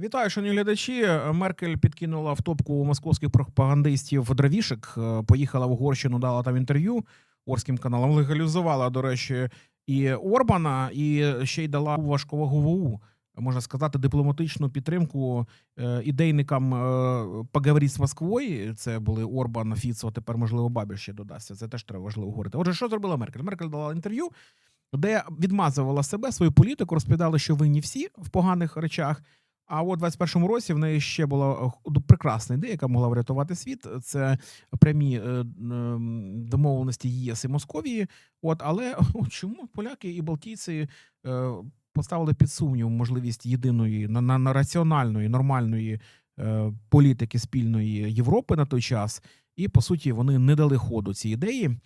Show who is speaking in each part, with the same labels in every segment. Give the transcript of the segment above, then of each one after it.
Speaker 1: Вітаю, шановні глядачі. Меркель підкинула в топку московських пропагандистів дровішек. е, Поїхала в Угорщину, дала там інтерв'ю Орським каналам. Легалізувала, до речі, і Орбана, і ще й дала важковагову, можна сказати, дипломатичну підтримку е, ідейникам е, «Поговоріть з Москвою. Це були Орбан, Фіцо, тепер, можливо, Бабір ще додасться. Це теж треба важливо говорити. Отже, що зробила Меркель? Меркель дала інтерв'ю, де відмазувала себе, свою політику, розповідала, що винні всі в поганих речах. А у 21-му році в неї ще була е, прекрасна ідея, яка могла врятувати світ. Це прямі е, домовленості ЄС і Московії. От, але о, чому поляки і Балтійці е, поставили під сумнів можливість єдиної на, на, на раціональної, нормальної е, політики спільної Європи на той час, і по суті вони не дали ходу цій ідеї.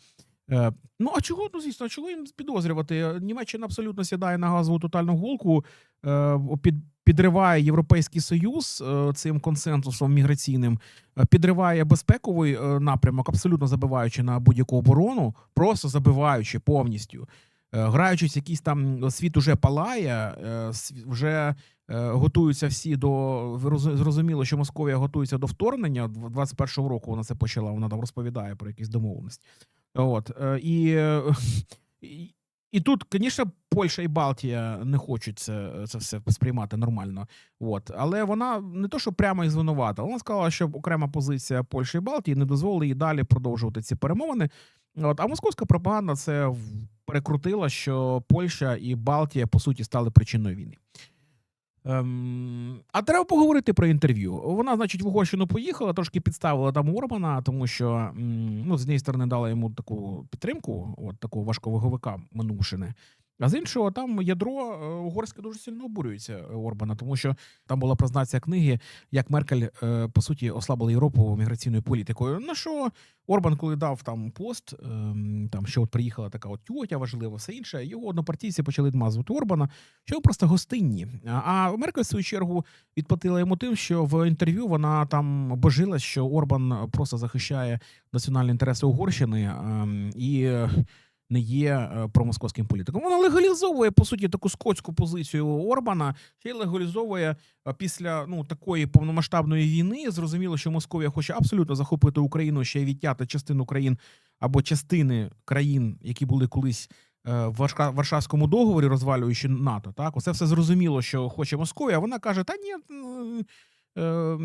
Speaker 1: Е, Ну а чого ну звісно, чого їм підозрювати? Німеччина абсолютно сідає на газову тотальну голку, е, під, підриває Європейський Союз е, цим консенсусом міграційним, е, підриває безпековий е, напрямок, абсолютно забиваючи на будь-яку оборону, просто забиваючи повністю. Граючись, якийсь там світ уже палає, вже готуються всі до зрозуміло, що Московія готується до вторгнення. Дв- 21-го року вона це почала. Вона там розповідає про якісь домовленості. От і, і, і тут, звісно, Польща і Балтія не хочуть це, це все сприймати нормально. От, але вона не то, що прямо їх звинувата, вона сказала, що окрема позиція Польщі і Балтії не дозволила їй далі продовжувати ці перемовини. От, а московська пропаганда це перекрутила, що Польща і Балтія по суті стали причиною війни. Ем, а треба поговорити про інтерв'ю. Вона, значить, в Угорщину поїхала, трошки підставила там Орбана, тому що ну, з однієї сторони дала йому таку підтримку, от такого важковаговика минувшини. А з іншого, там ядро е, угорське дуже сильно обурюється е, Орбана, тому що там була презентація книги, як Меркель е, по суті ослабила Європу міграційною політикою. На що Орбан, коли дав там пост, ем, там що от приїхала така от тьотя важлива, все інше, його однопартійці почали відмазувати Орбана, що ви просто гостинні. А- Меркель, в свою чергу, відплатила йому тим, що в інтерв'ю вона там божилась, що Орбан просто захищає національні інтереси Угорщини ем, і не є е, промосковським політиком. Вона легалізовує по суті таку скотську позицію Орбана, ще легалізовує е, після ну такої повномасштабної війни. Зрозуміло, що Московія хоче абсолютно захопити Україну, ще й відтяти частину країн або частини країн, які були колись. е, В Варшавському договорі, розвалюючи НАТО, так оце все зрозуміло, що хоче Московія. Вона каже: Та ні,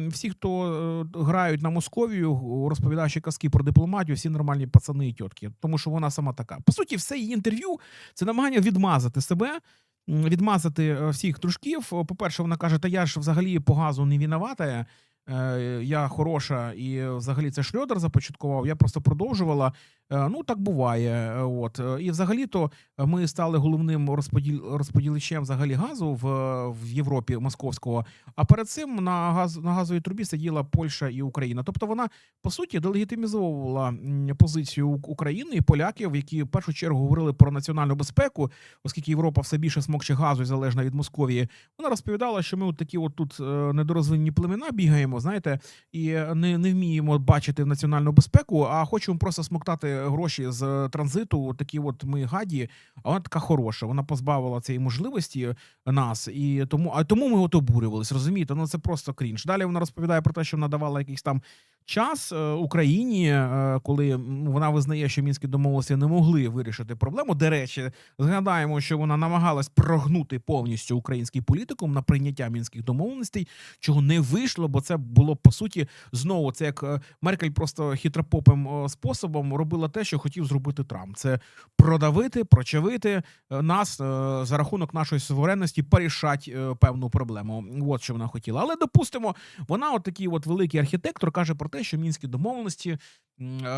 Speaker 1: всі, хто е, грають на Московію, розповідаючи казки про дипломатію, всі нормальні пацани і тітки, тому що вона сама така. По суті, все її інтерв'ю це намагання відмазати себе, відмазати е, всіх дружків. По-перше, вона каже: Та я ж взагалі по газу не винувата. е, Я хороша, і взагалі це шльодер започаткував. Я просто продовжувала. Е, Ну так буває. е, От Е, і взагалі-то ми стали головним розподіл розподіличем взагалі газу в, в Європі московського. А перед цим на газ на газовій трубі сиділа Польща і Україна. Тобто вона по суті делегітимізовувала позицію України і поляків, які в першу чергу говорили про національну безпеку, оскільки Європа все більше смокче газу і залежна від Московії. Вона розповідала, що ми от такі, от тут недорозвинні племена бігаємо, знаєте, і не, не вміємо бачити національну безпеку, а хочемо просто смоктати гроші з транзиту. Такі, от ми гаді, а вона така хороша. Вона позбавила цієї можливості нас, і тому, а тому ми от обурювались. Розумієте? Ну це просто крінж. Далі вона розповідає про те, що вона давала якийсь там час е, Україні, е, коли вона визнає, що мінські домовленості не могли вирішити проблему. До речі, згадаємо, що вона намагалась прогнути повністю український політикум на прийняття мінських домовленостей, чого не вийшло, бо це було по суті знову це як е, Меркель просто хитропопим способом робила те, що хотів зробити Трамп. Це продавити, прочавити е, нас е, за рахунок нашої суверенності, порішати е, певну проблему. От що вона хотіла. Але допустимо, вона, от такий от великий архітектор, каже про те, що мінські домовленості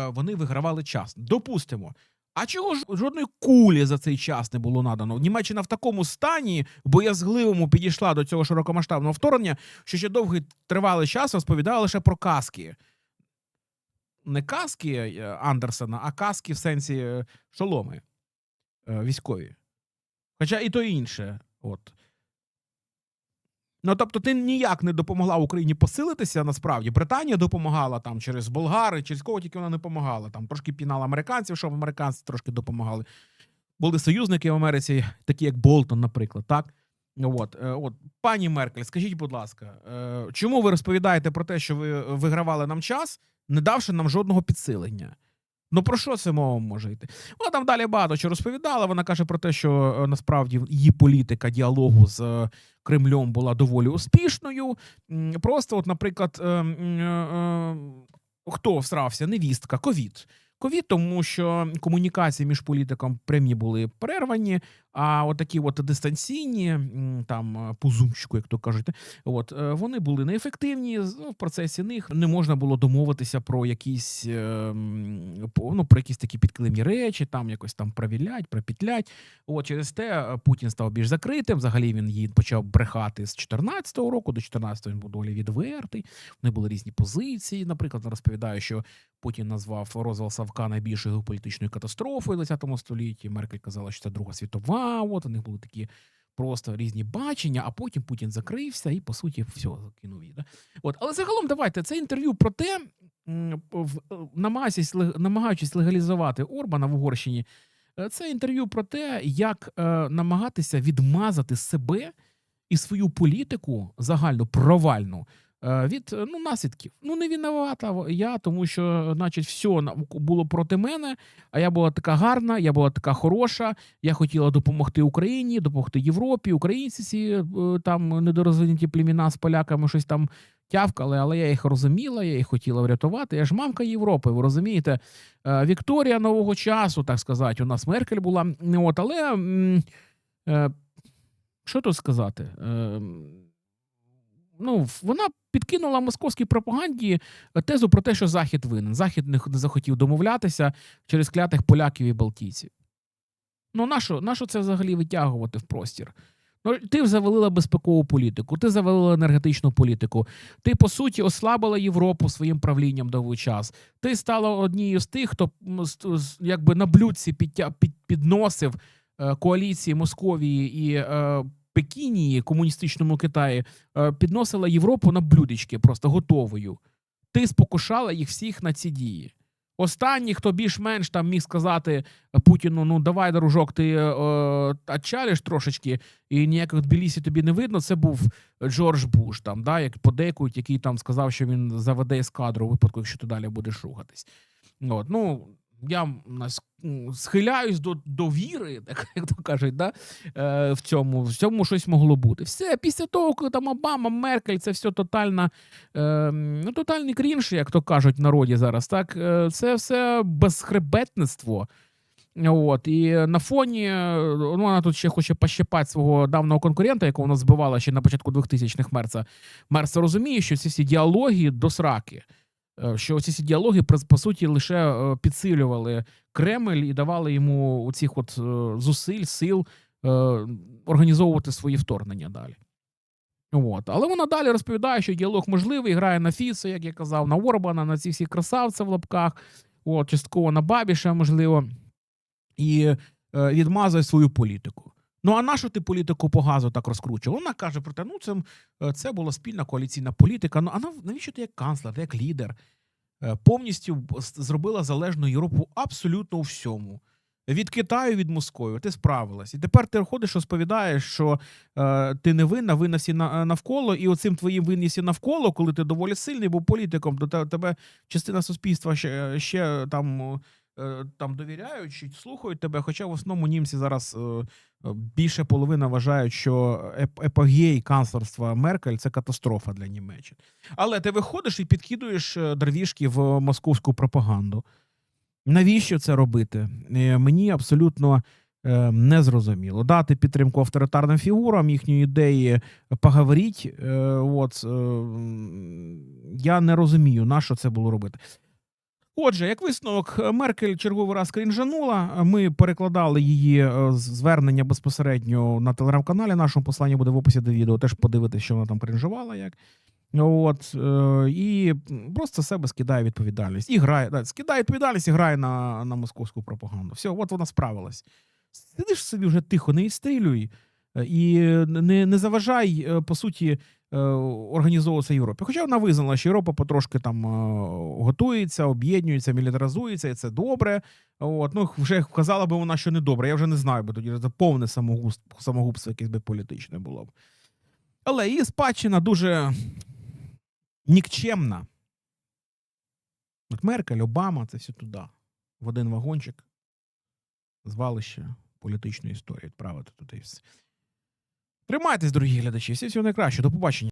Speaker 1: вони вигравали час. Допустимо. А чого ж жодної кулі за цей час не було надано? Німеччина в такому стані боязгливому підійшла до цього широкомасштабного вторгнення, що ще довгий тривалий час розповідала лише про каски. Не каски е, Андерсена, а каски в сенсі е, шоломи е, військові. Хоча і то інше. От. Ну, тобто, ти ніяк не допомогла Україні посилитися насправді. Британія допомагала там через болгари, через кого тільки вона не допомагала. Там трошки пінала американців, щоб американці трошки допомагали. Були союзники в Америці, такі як Болтон, наприклад, так? От, от, пані Меркель, скажіть, будь ласка, чому ви розповідаєте про те, що ви вигравали нам час, не давши нам жодного підсилення? Ну про що це мова може йти? Вона там далі багато чого розповідала. Вона каже про те, що е, насправді її політика діалогу з е, Кремлем була доволі успішною. Просто, от, наприклад, е, м, е, е, хто всрався? Невістка, ковід. Ковід, тому що комунікації між політиком прямі були перервані, а от такі от дистанційні, там е, по зумчику, як то кажуть, от е, вони були неефективні. Ну, в процесі них не можна було домовитися про якісь е, ну, про якісь такі підкилимні речі, там якось там провілять, пропітлять. От через те Путін став більш закритим. Взагалі він її почав брехати з 14-го року. До 14-го він був доволі відвертий. Вони були різні позиції. Наприклад, він розповідає, що Путін назвав розвал Савка найбільшою геополітичною катастрофою у 20 столітті. Меркель казала, що це Друга світова. От у них були такі просто різні бачення, а потім Путін закрився і, по суті, все закинув її. Да? От, але загалом давайте це інтерв'ю про те, в- е, намагаючись, намагаючись легалізувати Орбана в Угорщині. е, Це інтерв'ю про те, як е, намагатися відмазати себе і свою політику загально провальну від е, ну, наслідків. Ну, не винувата я, тому що, значить, все було проти мене, а я була така гарна, я була така хороша. Я хотіла допомогти Україні, допомогти Європі. Українці ці е, там недорозвинуті племіна з поляками щось там тявкали, але я їх розуміла, я їх хотіла врятувати. Я ж мамка Європи, ви розумієте? Е, Вікторія нового часу, так сказати, у нас Меркель була. От, але е, що тут сказати? Е, ну, вона підкинула московській пропаганді тезу про те, що Захід винен. Захід не захотів домовлятися через клятих поляків і балтійців. Ну, нащо, нащо це взагалі витягувати в простір? Ну, ти завалила безпекову політику, ти завалила енергетичну політику, ти, по суті, ослабила Європу своїм правлінням довгий час. Ти стала однією з тих, хто якби на блюдці підносив е, коаліції Московії і е, Пекінії, комуністичному Китаї, е, підносила Європу на блюдечки, просто готовою. Ти спокушала їх всіх на ці дії. Останній, хто більш-менш там міг сказати Путіну: ну давай, дружок, ти е, отчалиш трошечки, і ніяких Тбілісі тобі не видно. Це був Джордж Буш, там, да, як подейкують, який там сказав, що він заведе ескадру у випадку, якщо ти далі будеш рухатись. От, ну, я схиляюсь до, до віри, так як то кажуть, да, е, в цьому в цьому щось могло бути. Все, після того, коли там Обама, Меркель, це все тотальна, е, ну, тотальний крінж, як то кажуть в народі зараз. Так, Е, це все безхребетництво. От, і на фоні е, ну, вона тут ще хоче пощипати свого давнього конкурента, якого вона збивала ще на початку 2000-х Мерца. Мерц розуміє, що ці всі діалоги до сраки. Е, Що ці всі діалоги по- суті лише е, підсилювали Кремль і давали йому оцих от е, зусиль, сил організовувати свої вторгнення далі. От. Але вона далі розповідає, що діалог можливий, грає на Фіса, як я казав, на Орбана, на ці всі красавці в лапках, от, частково на Бабіша, можливо, і е, відмазує свою політику. Ну, а нащо ти політику по газу так розкручував? Вона каже про те, ну це, це була спільна коаліційна політика. Ну, а нав- навіщо ти як канцлер, як лідер? Е, Повністю зробила залежну Європу абсолютно у всьому. Від Китаю, від Москви. ти справилась. І тепер ти ходиш, розповідаєш, що е, ти не винна, винна всі на, навколо, і оцим твоїм винні всі навколо, коли ти доволі сильний був політиком, до те- тебе частина суспільства ще, ще там, е, там довіряють, слухають тебе. Хоча в основному німці зараз е, е, більше половина вважають, що епогей канцлерства Меркель це катастрофа для Німеччини. Але ти виходиш і підкидуєш е, дервішки в московську пропаганду. Навіщо це робити? Е, Мені абсолютно е, не зрозуміло. Дати підтримку авторитарним фігурам, їхні ідеї поговоріть. е, От, е, я не розумію, на що це було робити. Отже, як висновок, Меркель черговий раз крінжанула. Ми перекладали її е, звернення безпосередньо на телеграм-каналі. Нашому посланні буде в описі до відео. Теж подивитися, що вона там крінжувала. Як. От, е, і просто себе скидає відповідальність. І грає, да, скидає відповідальність і грає на, на московську пропаганду. Все, от вона справилась. Сидиш собі вже тихо, не відстрілюй. е, І не, не заважай, е, по суті, е, організовуватися Європі. Хоча вона визнала, що Європа потрошки там е, готується, об'єднується, мілітаризується, і це добре. От, ну, вже казала би вона, що не добре. Я вже не знаю, бо тоді це повне самогуб- самогубство, якесь би політичне було б. Але її спадщина дуже нікчемна. От Меркель, Обама це все туди. В один вагончик. Звалище політичної історії відправити туди. Тримайтесь, дорогі глядачі. Всі всього найкраще. До побачення.